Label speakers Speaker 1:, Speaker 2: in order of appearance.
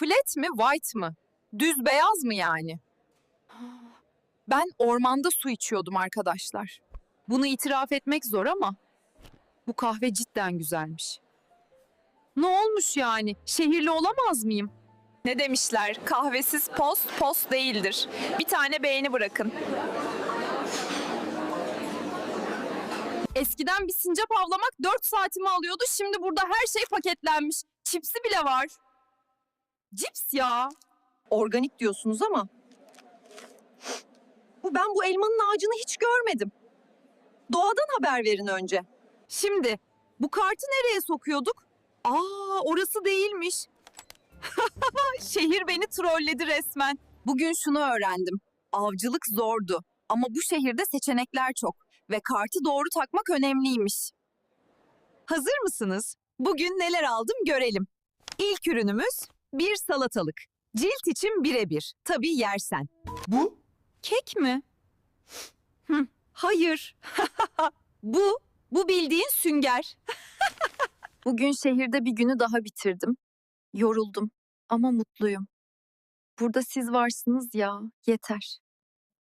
Speaker 1: Flat mi, white mı? Düz beyaz mı yani? Ben ormanda su içiyordum arkadaşlar. Bunu itiraf etmek zor ama bu kahve cidden güzelmiş. Ne olmuş yani? Şehirli olamaz mıyım?
Speaker 2: Ne demişler? Kahvesiz post post değildir. Bir tane beğeni bırakın.
Speaker 1: Eskiden bir sincap avlamak 4 saatimi alıyordu. Şimdi burada her şey paketlenmiş. Çipsi bile var. Cips ya.
Speaker 3: Organik diyorsunuz ama bu ben bu elmanın ağacını hiç görmedim. Doğadan haber verin önce.
Speaker 1: Şimdi bu kartı nereye sokuyorduk? Aa orası değilmiş. Şehir beni trolledi resmen. Bugün şunu öğrendim. Avcılık zordu ama bu şehirde seçenekler çok ve kartı doğru takmak önemliymiş. Hazır mısınız? Bugün neler aldım görelim. İlk ürünümüz bir salatalık. Cilt için birebir. Tabii yersen.
Speaker 4: Bu?
Speaker 1: Kek mi? Hı, hayır. bu, bu bildiğin sünger. Bugün şehirde bir günü daha bitirdim. Yoruldum ama mutluyum. Burada siz varsınız ya, yeter.